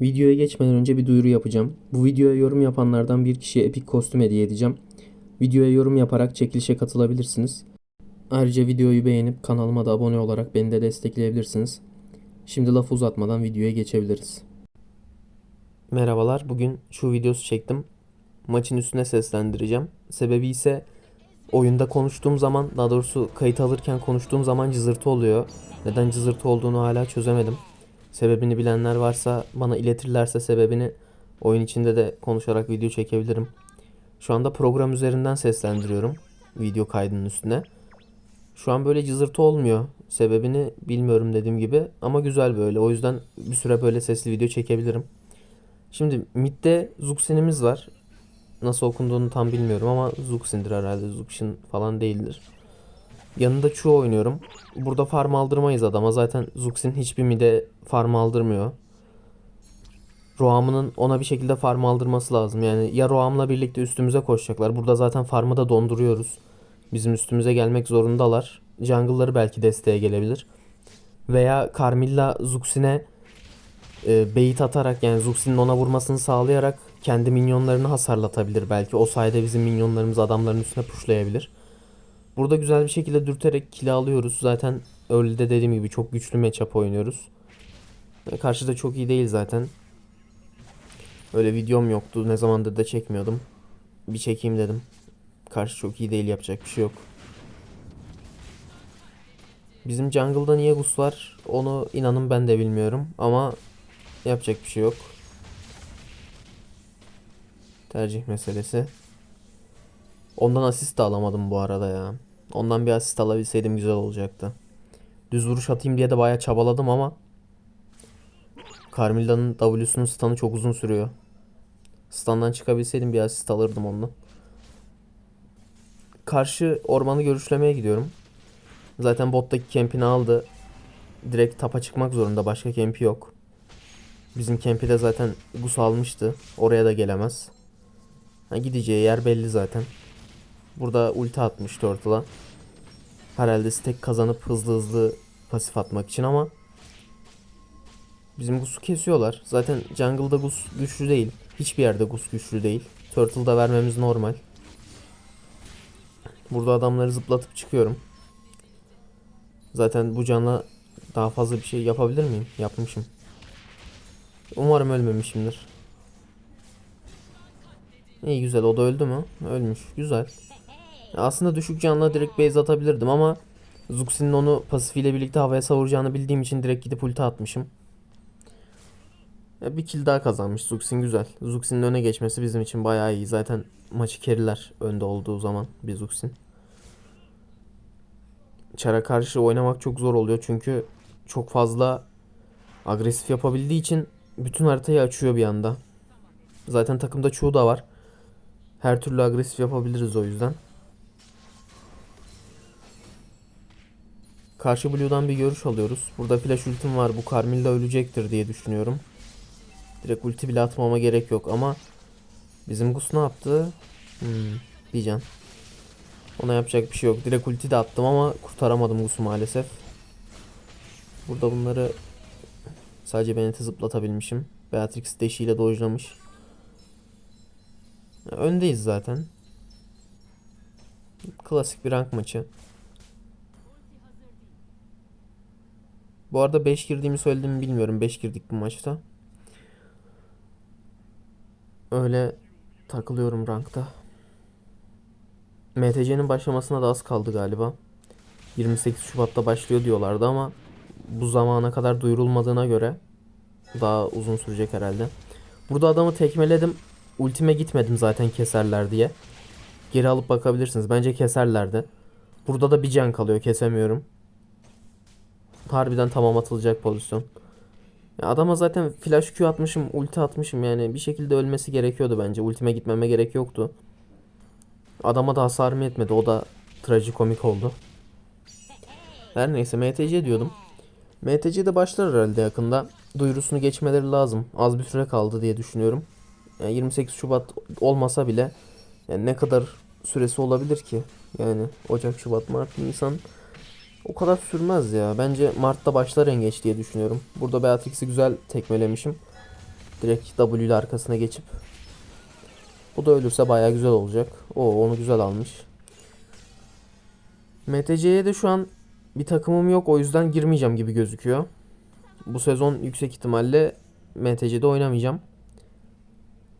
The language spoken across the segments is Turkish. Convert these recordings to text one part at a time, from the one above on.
Videoya geçmeden önce bir duyuru yapacağım. Bu videoya yorum yapanlardan bir kişiye epik kostüm hediye edeceğim. Videoya yorum yaparak çekilişe katılabilirsiniz. Ayrıca videoyu beğenip kanalıma da abone olarak beni de destekleyebilirsiniz. Şimdi lafı uzatmadan videoya geçebiliriz. Merhabalar. Bugün şu videosu çektim. Maçın üstüne seslendireceğim. Sebebi ise oyunda konuştuğum zaman, daha doğrusu kayıt alırken konuştuğum zaman cızırtı oluyor. Neden cızırtı olduğunu hala çözemedim. Sebebini bilenler varsa bana iletirlerse sebebini oyun içinde de konuşarak video çekebilirim. Şu anda program üzerinden seslendiriyorum video kaydının üstüne. Şu an böyle cızırtı olmuyor. Sebebini bilmiyorum dediğim gibi ama güzel böyle. O yüzden bir süre böyle sesli video çekebilirim. Şimdi midde Zuxin'imiz var. Nasıl okunduğunu tam bilmiyorum ama Zuxin'dir herhalde. Zuxin falan değildir. Yanında Chu oynuyorum. Burada farm aldırmayız adama. Zaten Zuxin hiçbir mide farm aldırmıyor. Roam'ının ona bir şekilde farm aldırması lazım. Yani ya Roam'la birlikte üstümüze koşacaklar. Burada zaten farmı da donduruyoruz. Bizim üstümüze gelmek zorundalar. Jungle'ları belki desteğe gelebilir. Veya Carmilla Zuxin'e e, bait atarak yani Zuxin'in ona vurmasını sağlayarak kendi minyonlarını hasarlatabilir belki. O sayede bizim minyonlarımız adamların üstüne pushlayabilir. Burada güzel bir şekilde dürterek kill alıyoruz. Zaten early'de dediğim gibi çok güçlü matchup oynuyoruz. Karşıda çok iyi değil zaten. Öyle videom yoktu. Ne zamandır da çekmiyordum. Bir çekeyim dedim. Karşı çok iyi değil yapacak bir şey yok. Bizim jungle'da niye Gus var onu inanın ben de bilmiyorum ama yapacak bir şey yok. Tercih meselesi. Ondan asist de alamadım bu arada ya. Ondan bir asist alabilseydim güzel olacaktı. Düz vuruş atayım diye de bayağı çabaladım ama Carmilla'nın W'sunun stun'ı çok uzun sürüyor. Stun'dan çıkabilseydim bir asist alırdım ondan. Karşı ormanı görüşlemeye gidiyorum. Zaten bottaki kempini aldı. Direkt tapa çıkmak zorunda. Başka kempi yok. Bizim kempi de zaten Gus almıştı. Oraya da gelemez. Ha, gideceği yer belli zaten. Burada ulti atmış Turtle'a. Herhalde stack kazanıp hızlı hızlı pasif atmak için ama bizim Gus'u kesiyorlar. Zaten jungle'da Gus güçlü değil. Hiçbir yerde Gus güçlü değil. Turtle'da vermemiz normal. Burada adamları zıplatıp çıkıyorum. Zaten bu canla daha fazla bir şey yapabilir miyim? Yapmışım. Umarım ölmemişimdir. İyi güzel o da öldü mü? Ölmüş. Güzel. Aslında düşük canla direkt base atabilirdim ama Zuxin'in onu pasifiyle birlikte havaya savuracağını bildiğim için direkt gidip ulti atmışım. Bir kill daha kazanmış Zuxin güzel. Zuxin'in öne geçmesi bizim için bayağı iyi. Zaten maçı keriler önde olduğu zaman bir Zuxin. Çara karşı oynamak çok zor oluyor çünkü çok fazla agresif yapabildiği için bütün haritayı açıyor bir anda. Zaten takımda çoğu da var. Her türlü agresif yapabiliriz o yüzden. Karşı Blue'dan bir görüş alıyoruz. Burada flash ultim var. Bu Carmilla ölecektir diye düşünüyorum. Direkt ulti bile atmama gerek yok ama bizim Gus ne yaptı? Hmm, diyeceğim. Ona yapacak bir şey yok. Direkt ulti de attım ama kurtaramadım Gus'u maalesef. Burada bunları sadece Bennett'i zıplatabilmişim. Beatrix deşiyle dojlamış. Öndeyiz zaten. Klasik bir rank maçı. Bu arada 5 girdiğimi söylediğimi bilmiyorum. 5 girdik bu maçta. Öyle takılıyorum rankta. MTC'nin başlamasına da az kaldı galiba. 28 Şubat'ta başlıyor diyorlardı ama bu zamana kadar duyurulmadığına göre daha uzun sürecek herhalde. Burada adamı tekmeledim. Ultime gitmedim zaten keserler diye. Geri alıp bakabilirsiniz. Bence keserlerdi. Burada da bir can kalıyor. Kesemiyorum. Harbiden tamam atılacak pozisyon. Ya adama zaten flash Q atmışım, ulti atmışım yani bir şekilde ölmesi gerekiyordu bence. Ultime gitmeme gerek yoktu. Adama da hasarım yetmedi. O da trajikomik oldu. Her neyse MTC diyordum. MTC de başlar herhalde yakında. Duyurusunu geçmeleri lazım. Az bir süre kaldı diye düşünüyorum. Yani 28 Şubat olmasa bile yani ne kadar süresi olabilir ki? Yani Ocak, Şubat, Mart, Nisan o kadar sürmez ya. Bence Mart'ta başlar en geç diye düşünüyorum. Burada Beatrix'i güzel tekmelemişim. Direkt W ile arkasına geçip. Bu da ölürse baya güzel olacak. O onu güzel almış. MTC'ye de şu an bir takımım yok o yüzden girmeyeceğim gibi gözüküyor. Bu sezon yüksek ihtimalle MTC'de oynamayacağım.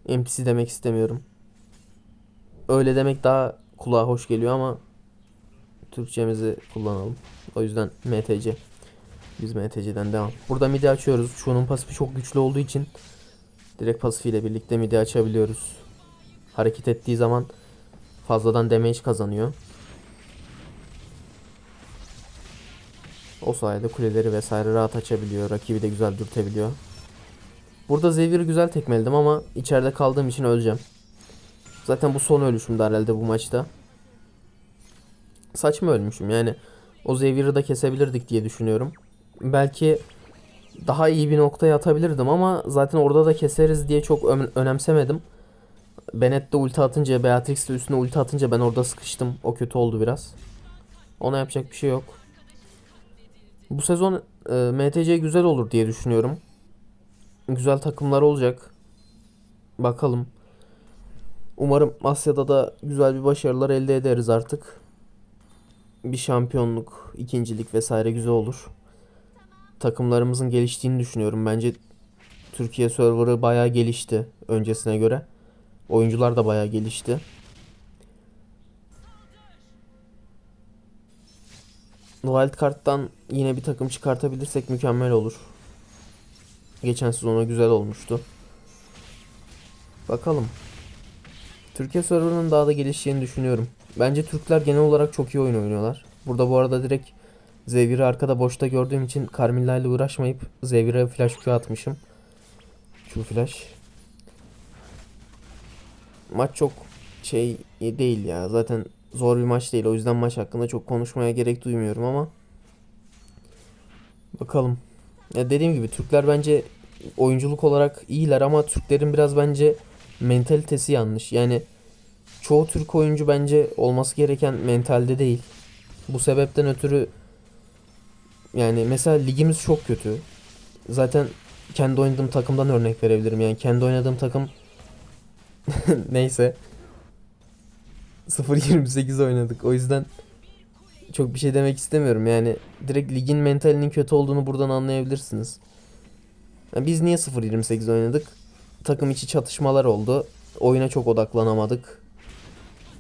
MTC demek istemiyorum. Öyle demek daha kulağa hoş geliyor ama Türkçemizi kullanalım. O yüzden MTC. Biz MTC'den devam. Burada midi açıyoruz. Şunun pasifi çok güçlü olduğu için direkt pasifiyle birlikte midi açabiliyoruz. Hareket ettiği zaman fazladan damage kazanıyor. O sayede kuleleri vesaire rahat açabiliyor. Rakibi de güzel dürtebiliyor. Burada Xavier'ı güzel tekmeledim ama içeride kaldığım için öleceğim. Zaten bu son ölüşümdü herhalde bu maçta. Saçma ölmüşüm yani. O Xavier'ı da kesebilirdik diye düşünüyorum. Belki daha iyi bir noktaya atabilirdim ama zaten orada da keseriz diye çok önemsemedim. Bennett de ulti atınca, Beatrix de üstüne ulti atınca ben orada sıkıştım. O kötü oldu biraz. Ona yapacak bir şey yok. Bu sezon e, MTC güzel olur diye düşünüyorum. Güzel takımlar olacak. Bakalım. Umarım Asya'da da güzel bir başarılar elde ederiz artık. Bir şampiyonluk, ikincilik vesaire güzel olur. Takımlarımızın geliştiğini düşünüyorum. Bence Türkiye serverı bayağı gelişti öncesine göre. Oyuncular da bayağı gelişti. Wildcard'dan yine bir takım çıkartabilirsek mükemmel olur. Geçen sezona güzel olmuştu. Bakalım. Türkiye serverının daha da gelişeceğini düşünüyorum. Bence Türkler genel olarak çok iyi oyun oynuyorlar. Burada bu arada direkt Zevir'i arkada boşta gördüğüm için Carmilla ile uğraşmayıp Zevir'e flash Q atmışım. Q flash. Maç çok şey değil ya. Zaten zor bir maç değil. O yüzden maç hakkında çok konuşmaya gerek duymuyorum ama bakalım. Ya dediğim gibi Türkler bence oyunculuk olarak iyiler ama Türklerin biraz bence mentalitesi yanlış. Yani çoğu Türk oyuncu bence olması gereken mentalde değil. Bu sebepten ötürü yani mesela ligimiz çok kötü. Zaten kendi oynadığım takımdan örnek verebilirim. Yani kendi oynadığım takım neyse 0-28 oynadık. O yüzden çok bir şey demek istemiyorum. Yani direkt ligin mentalinin kötü olduğunu buradan anlayabilirsiniz. Yani biz niye 0-28 oynadık? Takım içi çatışmalar oldu. Oyuna çok odaklanamadık.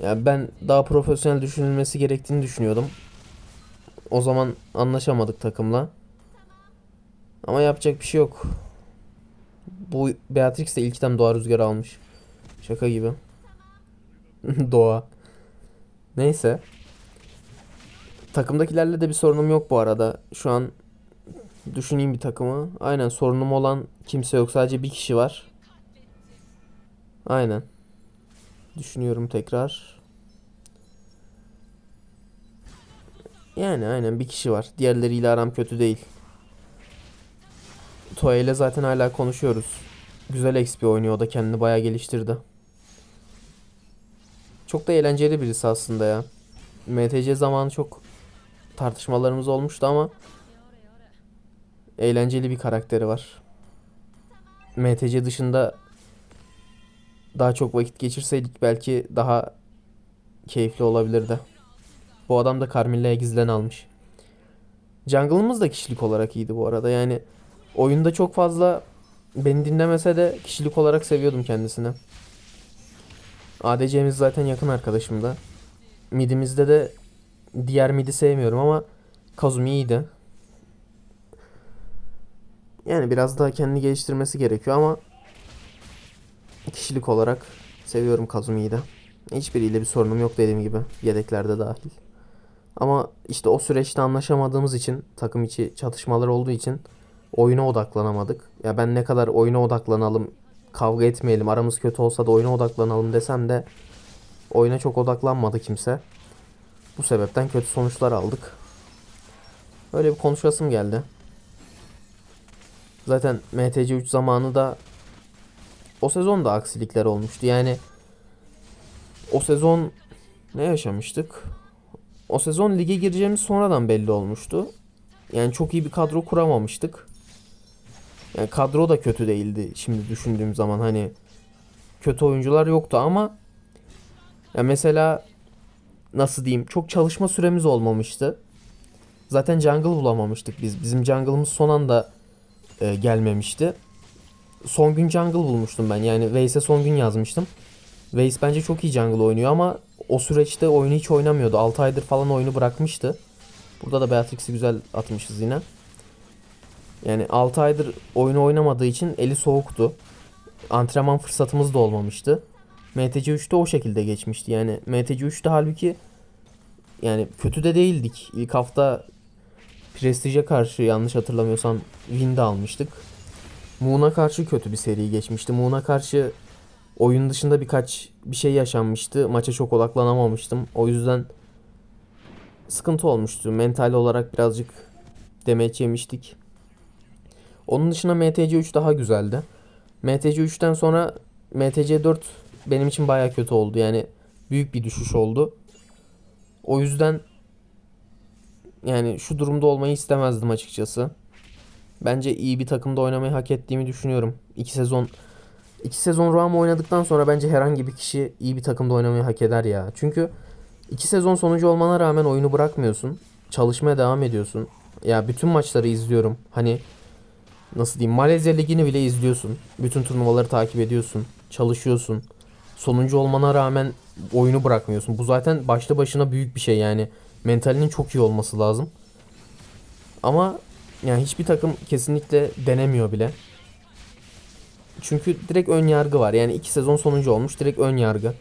Yani ben daha profesyonel düşünülmesi gerektiğini düşünüyordum. O zaman anlaşamadık takımla. Ama yapacak bir şey yok. Bu Beatrix de ilkten Doğa Rüzgarı almış. Şaka gibi. Doğa. Neyse. Takımdakilerle de bir sorunum yok bu arada. Şu an düşüneyim bir takımı. Aynen sorunum olan kimse yok. Sadece bir kişi var. Aynen. Düşünüyorum tekrar. Yani aynen bir kişi var. Diğerleriyle aram kötü değil. Toya ile zaten hala konuşuyoruz. Güzel XP oynuyor o da kendini bayağı geliştirdi. Çok da eğlenceli birisi aslında ya. MTC zamanı çok tartışmalarımız olmuştu ama eğlenceli bir karakteri var. MTC dışında daha çok vakit geçirseydik belki daha keyifli olabilirdi. Bu adam da Carmilla'ya gizlen almış. Jungle'ımız da kişilik olarak iyiydi bu arada. Yani oyunda çok fazla beni dinlemese de kişilik olarak seviyordum kendisini. ADC'miz zaten yakın arkadaşımda. Midimizde de diğer midi sevmiyorum ama Kazumi iyiydi. Yani biraz daha kendini geliştirmesi gerekiyor ama kişilik olarak seviyorum Kazumi'yi de. Hiçbiriyle bir sorunum yok dediğim gibi. Yedeklerde dahil. Ama işte o süreçte anlaşamadığımız için takım içi çatışmalar olduğu için oyuna odaklanamadık. Ya ben ne kadar oyuna odaklanalım, kavga etmeyelim, aramız kötü olsa da oyuna odaklanalım desem de oyuna çok odaklanmadı kimse. Bu sebepten kötü sonuçlar aldık. Öyle bir konuşasım geldi. Zaten MTC 3 zamanı da o sezon da aksilikler olmuştu. Yani o sezon ne yaşamıştık? O sezon lige gireceğimiz sonradan belli olmuştu. Yani çok iyi bir kadro kuramamıştık. Yani kadro da kötü değildi şimdi düşündüğüm zaman hani kötü oyuncular yoktu ama ya mesela nasıl diyeyim çok çalışma süremiz olmamıştı. Zaten jungle bulamamıştık biz. Bizim jungle'ımız son anda e, gelmemişti. Son gün jungle bulmuştum ben. Yani Veys'e son gün yazmıştım. Veys bence çok iyi jungle oynuyor ama o süreçte oyunu hiç oynamıyordu. 6 aydır falan oyunu bırakmıştı. Burada da Beatrix'i güzel atmışız yine. Yani 6 aydır oyunu oynamadığı için eli soğuktu. Antrenman fırsatımız da olmamıştı. MTC 3'te o şekilde geçmişti. Yani MTC 3'te halbuki yani kötü de değildik. İlk hafta Prestige'e karşı yanlış hatırlamıyorsam win de almıştık. Moon'a karşı kötü bir seri geçmişti. Moon'a karşı oyun dışında birkaç bir şey yaşanmıştı. Maça çok odaklanamamıştım. O yüzden sıkıntı olmuştu. Mental olarak birazcık demeç yemiştik. Onun dışında MTC 3 daha güzeldi. MTC 3'ten sonra MTC 4 benim için baya kötü oldu. Yani büyük bir düşüş oldu. O yüzden yani şu durumda olmayı istemezdim açıkçası. Bence iyi bir takımda oynamayı hak ettiğimi düşünüyorum. İki sezon iki sezon Ram oynadıktan sonra bence herhangi bir kişi iyi bir takımda oynamayı hak eder ya. Çünkü iki sezon sonucu olmana rağmen oyunu bırakmıyorsun. Çalışmaya devam ediyorsun. Ya bütün maçları izliyorum. Hani nasıl diyeyim Malezya Ligi'ni bile izliyorsun. Bütün turnuvaları takip ediyorsun. Çalışıyorsun. Sonuncu olmana rağmen oyunu bırakmıyorsun. Bu zaten başlı başına büyük bir şey yani. Mentalinin çok iyi olması lazım. Ama yani hiçbir takım kesinlikle denemiyor bile. Çünkü direkt ön yargı var. Yani iki sezon sonuncu olmuş direkt ön yargı.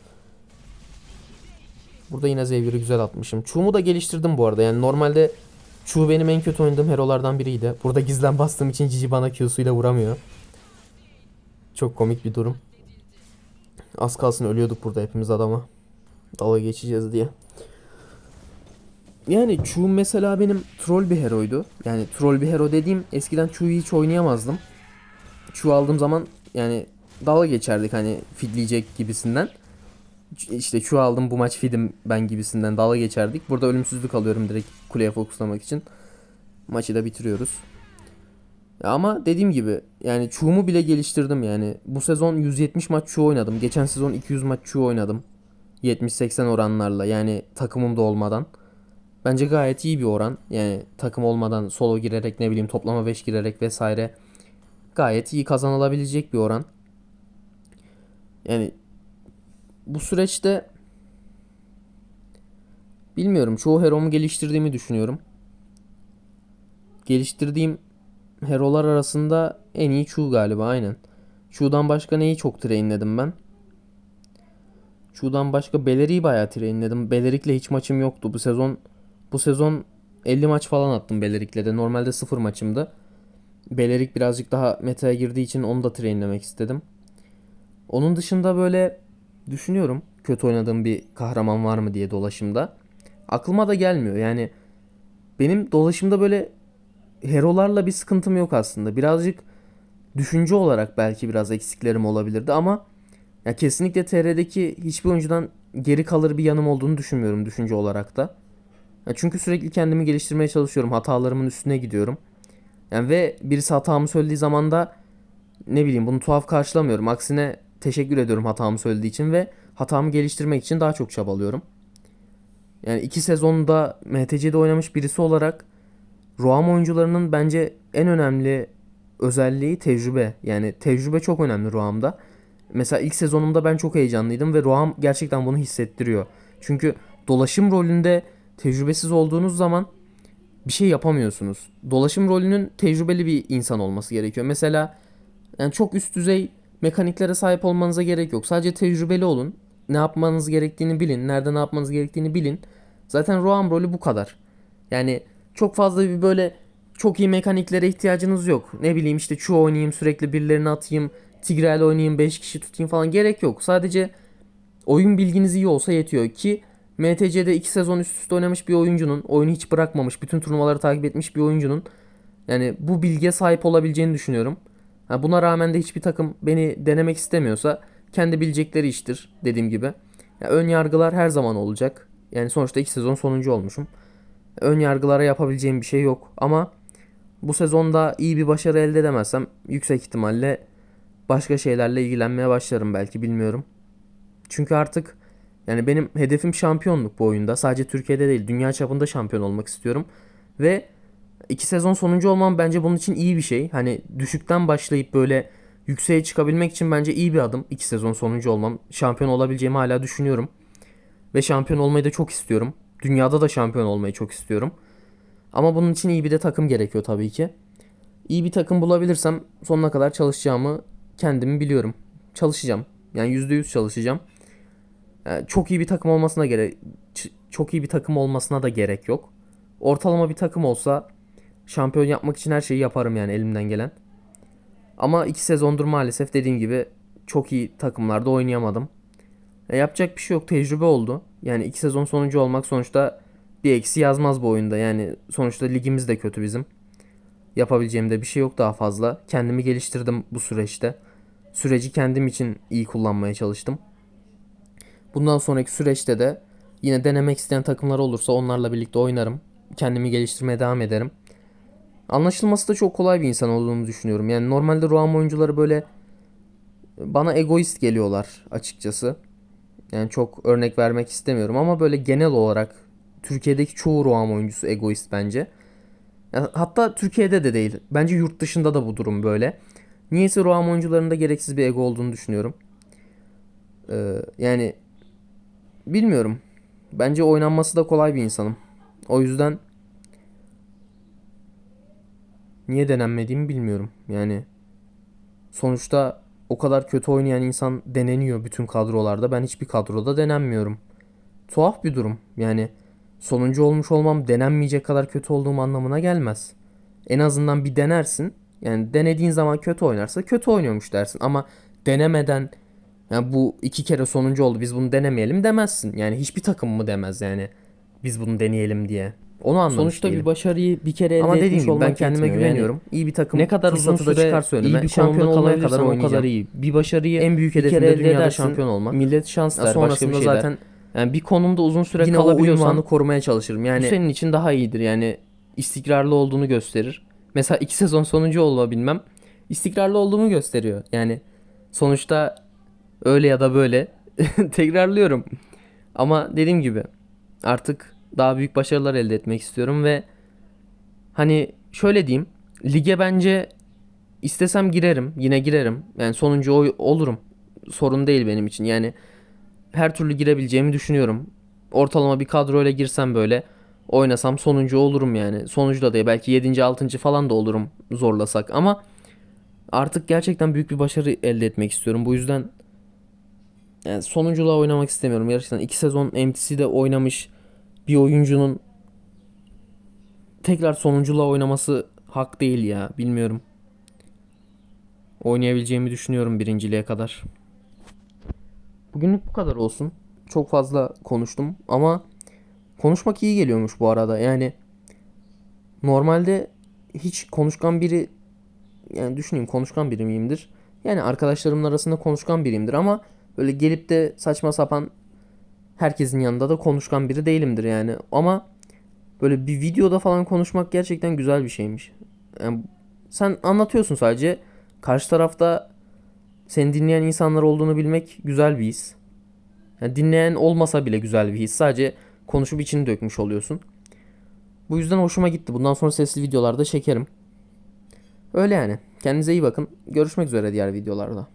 Burada yine Xavier'ı güzel atmışım. Chu'mu da geliştirdim bu arada. Yani normalde Chu benim en kötü oynadığım herolardan biriydi. Burada gizlen bastığım için Cici bana Q'suyla vuramıyor. Çok komik bir durum. Az kalsın ölüyorduk burada hepimiz adama. Dalga geçeceğiz diye. Yani Chu mesela benim troll bir heroydu. Yani troll bir hero dediğim eskiden Chu'yu hiç oynayamazdım. Chu aldığım zaman yani dalga geçerdik hani fidleyecek gibisinden. İşte Chu aldım bu maç fidim ben gibisinden dalga geçerdik. Burada ölümsüzlük alıyorum direkt kuleye fokuslamak için. Maçı da bitiriyoruz. Ama dediğim gibi yani Chu'mu bile geliştirdim yani. Bu sezon 170 maç Chu oynadım. Geçen sezon 200 maç Chu oynadım. 70-80 oranlarla yani takımımda olmadan. Bence gayet iyi bir oran. Yani takım olmadan solo girerek ne bileyim toplama 5 girerek vesaire gayet iyi kazanılabilecek bir oran. Yani bu süreçte bilmiyorum çoğu heromu geliştirdiğimi düşünüyorum. Geliştirdiğim herolar arasında en iyi Chu galiba aynen. Chu'dan başka neyi çok trainledim ben? Chu'dan başka Belerik'i bayağı trainledim. Belerik'le hiç maçım yoktu. Bu sezon bu sezon 50 maç falan attım Belerik'le de. Normalde 0 maçımdı. Belerik birazcık daha meta'ya girdiği için onu da trainlemek istedim. Onun dışında böyle düşünüyorum kötü oynadığım bir kahraman var mı diye dolaşımda. Aklıma da gelmiyor. Yani benim dolaşımda böyle herolarla bir sıkıntım yok aslında. Birazcık düşünce olarak belki biraz eksiklerim olabilirdi ama ya kesinlikle TR'deki hiçbir oyuncudan geri kalır bir yanım olduğunu düşünmüyorum düşünce olarak da. Ya çünkü sürekli kendimi geliştirmeye çalışıyorum. Hatalarımın üstüne gidiyorum. Yani ve birisi hatamı söylediği zaman da ne bileyim bunu tuhaf karşılamıyorum. Aksine teşekkür ediyorum hatamı söylediği için ve hatamı geliştirmek için daha çok çabalıyorum. Yani iki sezonda MTC'de oynamış birisi olarak Roam oyuncularının bence en önemli özelliği tecrübe. Yani tecrübe çok önemli Roam'da. Mesela ilk sezonumda ben çok heyecanlıydım ve Roam gerçekten bunu hissettiriyor. Çünkü dolaşım rolünde tecrübesiz olduğunuz zaman bir şey yapamıyorsunuz. Dolaşım rolünün tecrübeli bir insan olması gerekiyor. Mesela yani çok üst düzey mekaniklere sahip olmanıza gerek yok. Sadece tecrübeli olun. Ne yapmanız gerektiğini bilin. Nerede ne yapmanız gerektiğini bilin. Zaten Roam rolü bu kadar. Yani çok fazla bir böyle çok iyi mekaniklere ihtiyacınız yok. Ne bileyim işte şu oynayayım sürekli birilerini atayım. Tigreal oynayayım 5 kişi tutayım falan gerek yok. Sadece oyun bilginiz iyi olsa yetiyor ki MTC'de 2 sezon üst üste oynamış bir oyuncunun, oyunu hiç bırakmamış, bütün turnuvaları takip etmiş bir oyuncunun yani bu bilgiye sahip olabileceğini düşünüyorum. Ha, buna rağmen de hiçbir takım beni denemek istemiyorsa kendi bilecekleri iştir dediğim gibi. Ya, ön yargılar her zaman olacak. Yani sonuçta 2 sezon sonuncu olmuşum. Ön yargılara yapabileceğim bir şey yok ama Bu sezonda iyi bir başarı elde edemezsem yüksek ihtimalle başka şeylerle ilgilenmeye başlarım belki bilmiyorum. Çünkü artık yani benim hedefim şampiyonluk bu oyunda. Sadece Türkiye'de değil, dünya çapında şampiyon olmak istiyorum. Ve iki sezon sonuncu olmam bence bunun için iyi bir şey. Hani düşükten başlayıp böyle yükseğe çıkabilmek için bence iyi bir adım. İki sezon sonuncu olmam. Şampiyon olabileceğimi hala düşünüyorum. Ve şampiyon olmayı da çok istiyorum. Dünyada da şampiyon olmayı çok istiyorum. Ama bunun için iyi bir de takım gerekiyor tabii ki. İyi bir takım bulabilirsem sonuna kadar çalışacağımı kendimi biliyorum. Çalışacağım. Yani %100 çalışacağım. Yani çok iyi bir takım olmasına gerek çok iyi bir takım olmasına da gerek yok. Ortalama bir takım olsa şampiyon yapmak için her şeyi yaparım yani elimden gelen. Ama iki sezondur maalesef dediğim gibi çok iyi takımlarda oynayamadım. E, yapacak bir şey yok. Tecrübe oldu. Yani iki sezon sonuncu olmak sonuçta bir eksi yazmaz bu oyunda. Yani sonuçta ligimiz de kötü bizim. Yapabileceğim de bir şey yok daha fazla. Kendimi geliştirdim bu süreçte. Süreci kendim için iyi kullanmaya çalıştım. Bundan sonraki süreçte de yine denemek isteyen takımlar olursa onlarla birlikte oynarım. Kendimi geliştirmeye devam ederim. Anlaşılması da çok kolay bir insan olduğunu düşünüyorum. Yani normalde Roam oyuncuları böyle bana egoist geliyorlar açıkçası. Yani çok örnek vermek istemiyorum ama böyle genel olarak Türkiye'deki çoğu Roam oyuncusu egoist bence. Yani hatta Türkiye'de de değil. Bence yurt dışında da bu durum böyle. Niyeyse Roam oyuncularında gereksiz bir ego olduğunu düşünüyorum. Ee, yani bilmiyorum. Bence oynanması da kolay bir insanım. O yüzden niye denenmediğimi bilmiyorum. Yani sonuçta o kadar kötü oynayan insan deneniyor bütün kadrolarda. Ben hiçbir kadroda denenmiyorum. Tuhaf bir durum. Yani sonuncu olmuş olmam denenmeyecek kadar kötü olduğum anlamına gelmez. En azından bir denersin. Yani denediğin zaman kötü oynarsa kötü oynuyormuş dersin. Ama denemeden yani bu iki kere sonuncu oldu biz bunu denemeyelim demezsin. Yani hiçbir takım mı demez yani biz bunu deneyelim diye. Onu anlamış Sonuçta değilim. bir başarıyı bir kere elde Ama dediğim gibi ben kendime yetmiyor. güveniyorum. Yani iyi bir takım ne kadar uzun süre çıkarsa iyi önüme bir şampiyon olmaya kadar o kadar iyi. Bir başarıyı En büyük hedefim de dünyada edersin. şampiyon olmak. Millet şans der başka bir şey der. zaten Yani bir konumda uzun süre yine o kalabiliyorsan uyumlanı korumaya çalışırım. bu Yani senin için daha iyidir. Yani istikrarlı olduğunu gösterir. Mesela iki sezon sonuncu olabilmem istikrarlı olduğumu gösteriyor. Yani sonuçta öyle ya da böyle tekrarlıyorum. Ama dediğim gibi artık daha büyük başarılar elde etmek istiyorum ve hani şöyle diyeyim lige bence istesem girerim yine girerim yani sonuncu oy olurum sorun değil benim için yani her türlü girebileceğimi düşünüyorum ortalama bir kadroyla girsem böyle oynasam sonuncu olurum yani sonuncu da değil belki 7. 6. falan da olurum zorlasak ama artık gerçekten büyük bir başarı elde etmek istiyorum bu yüzden yani sonunculuğa oynamak istemiyorum gerçekten iki sezon MTC'de oynamış bir oyuncunun tekrar sonunculuğa oynaması hak değil ya. Bilmiyorum. Oynayabileceğimi düşünüyorum birinciliğe kadar. Bugünlük bu kadar olsun. Çok fazla konuştum ama konuşmak iyi geliyormuş bu arada. Yani normalde hiç konuşkan biri yani düşüneyim konuşkan biri miyimdir? Yani arkadaşlarımın arasında konuşkan biriyimdir ama böyle gelip de saçma sapan herkesin yanında da konuşkan biri değilimdir yani. Ama böyle bir videoda falan konuşmak gerçekten güzel bir şeymiş. Yani sen anlatıyorsun sadece. Karşı tarafta seni dinleyen insanlar olduğunu bilmek güzel bir his. Yani dinleyen olmasa bile güzel bir his. Sadece konuşup içini dökmüş oluyorsun. Bu yüzden hoşuma gitti. Bundan sonra sesli videolarda çekerim. Öyle yani. Kendinize iyi bakın. Görüşmek üzere diğer videolarda.